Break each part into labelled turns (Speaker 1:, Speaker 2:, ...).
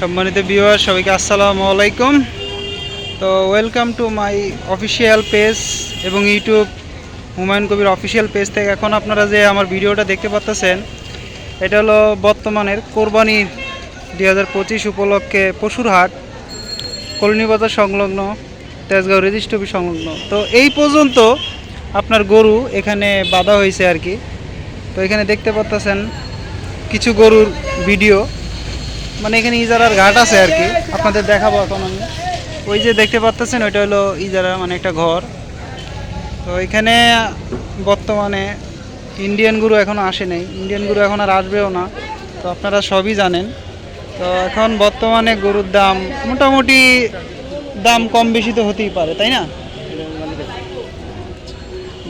Speaker 1: সম্মানিত ভিউয়ার, সবাইকে আসসালামু আলাইকুম। তো welcome to my official page এবং YouTube Humayun Kabir official page থেকে এখন আপনারা যে আমার ভিডিওটা দেখতে পাচ্ছেন এটা হলো বর্তমানের কোরবানি দুই হাজার পঁচিশ উপলক্ষে পশুর হাট কলোনিবাজার সংলগ্ন, তেজগাঁও রেজিস্ট্রি অফিস সংলগ্ন। তো এই পর্যন্ত আপনার গরু এখানে বাঁধা হয়েছে আর কি। তো এখানে দেখতে পাচ্ছেন কিছু গরুর ভিডিও। মানে এখানে ইজারার ঘাট আছে আর কি। আপনাদের দেখাবো এখন আমি। ওই যে দেখতে পাচ্ছেন ওইটা হলো ইজারা মানে একটা ঘর। তো এখানে বর্তমানে ইন্ডিয়ান গুরু এখনও আসে নাই। ইন্ডিয়ান গুরু এখন আর আসবেও না। তো আপনারা সবই জানেন। তো এখন বর্তমানে গরুর দাম মোটামুটি দাম কম বেশি তো হতেই পারে, তাই না?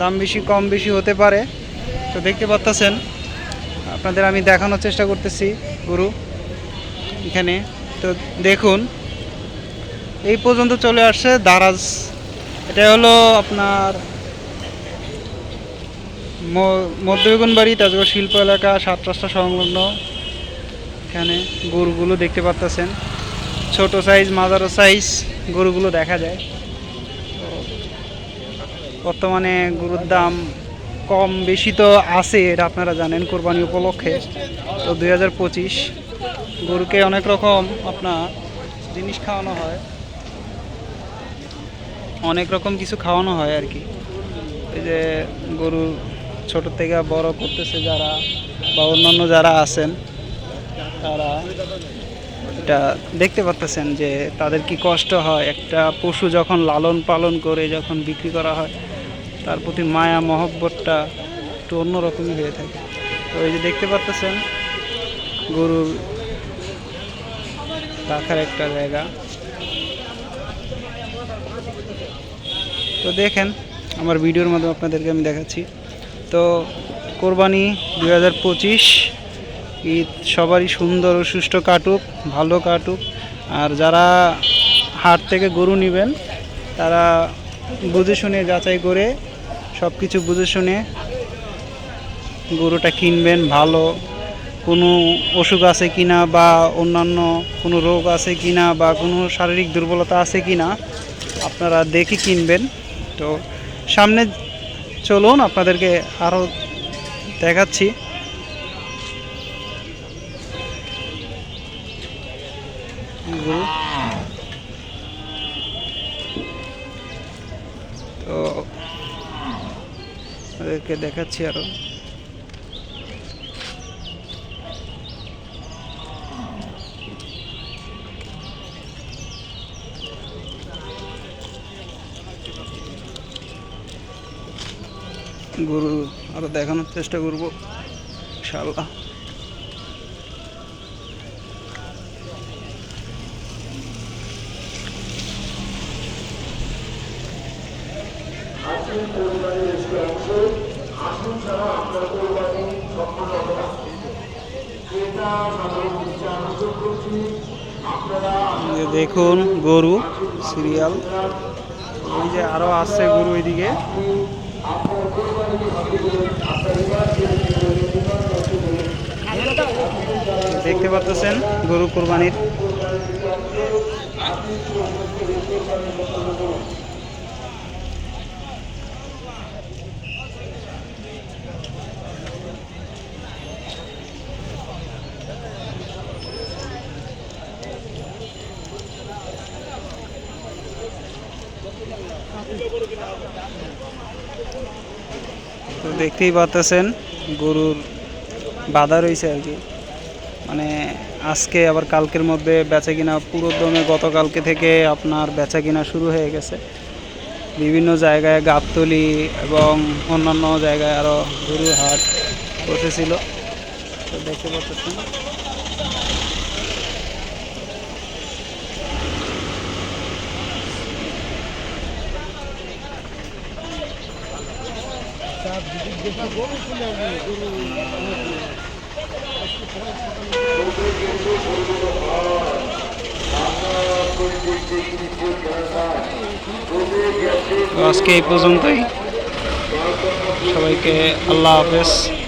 Speaker 1: দাম বেশি, কম বেশি হতে পারে। তো দেখতে পাচ্ছেন আপনাদের আমি দেখানোর চেষ্টা করতেছি, গরু। এখানে। তো দেখুন, এই পর্যন্ত চলে আসছে দারাজ। এটা হলো আপনার মধ্যবেগুনবাড়ি তাজগড় শিল্প এলাকা, সাত রাস্তা সংলগ্ন। এখানে গরুগুলো দেখতে পাচ্ছেন ছোট সাইজ মাঝারো সাইজ গরুগুলো দেখা যায়। বর্তমানে গরুর দাম কম বেশি তো আছে, এটা আপনারা জানেন কোরবানি উপলক্ষে। তো দুই হাজার পঁচিশ গরুকে অনেক রকম আপনার জিনিস খাওয়ানো হয়। অনেক রকম কিছু খাওয়ানো হয় আর কি। এই যে গরু ছোট থেকে বড় করতেছে যারা বা অন্যান্য যারা আছেন, তারা এটা দেখতে পাচ্ছেন যে তাদের কি কষ্ট হয়। একটা পশু যখন লালন পালন করে যখন বিক্রি করা হয়, তার প্রতি মায়া, মহব্বতটা একটু অন্যরকমই হয়ে থাকে। তো এই যে দেখতে পাচ্ছেন গরুর রাখার একটা জায়গা। তো দেখেন, আমার ভিডিওর মাধ্যমে আপনাদেরকে আমি দেখাচ্ছি। তো কোরবানি দুই হাজার পঁচিশ, ঈদ সবারই সুন্দর ও সুষ্ঠু কাটুক, ভালো কাটুক। আর যারা হাট থেকে গরু নেবেন, তারা বুঝে শুনে যাচাই করে সব কিছু বুঝে শুনে গরুটা কিনবেন ভালো কোনো অসুখ আছে কিনা বা অন্যান্য কোনো রোগ আছে কিনা বা কোনো শারীরিক দুর্বলতা আছে কিনা আপনারা দেখে কিনবেন। তো সামনে চলুন, আপনাদেরকে আরও দেখাচ্ছি। তো দেখাচ্ছি আরও গরু আরও দেখানোর চেষ্টা করব ইনশাল্লাহ দেখুন গরু, সিরিয়াল। ওই যে আরও আছে গরু ওইদিকে দেখতে পাচ্ছেন গরু কোরবানির। তো দেখতেই পাচ্ছেন গরুর বাধা রয়েছে আর কি। মানে আজকে আবার কালকের মধ্যে বেচা কিনা পুরো দমে গতকালকে থেকে আপনার বেচা কিনা শুরু হয়ে গেছে। বিভিন্ন জায়গায় গাবতলি এবং অন্যান্য জায়গায় আরও গরুর হাট বসেছিল। তো দেখতে পাচ্ছেন। আজকে এই পর্যন্তই। সবাইকে আল্লাহ হাফেজ।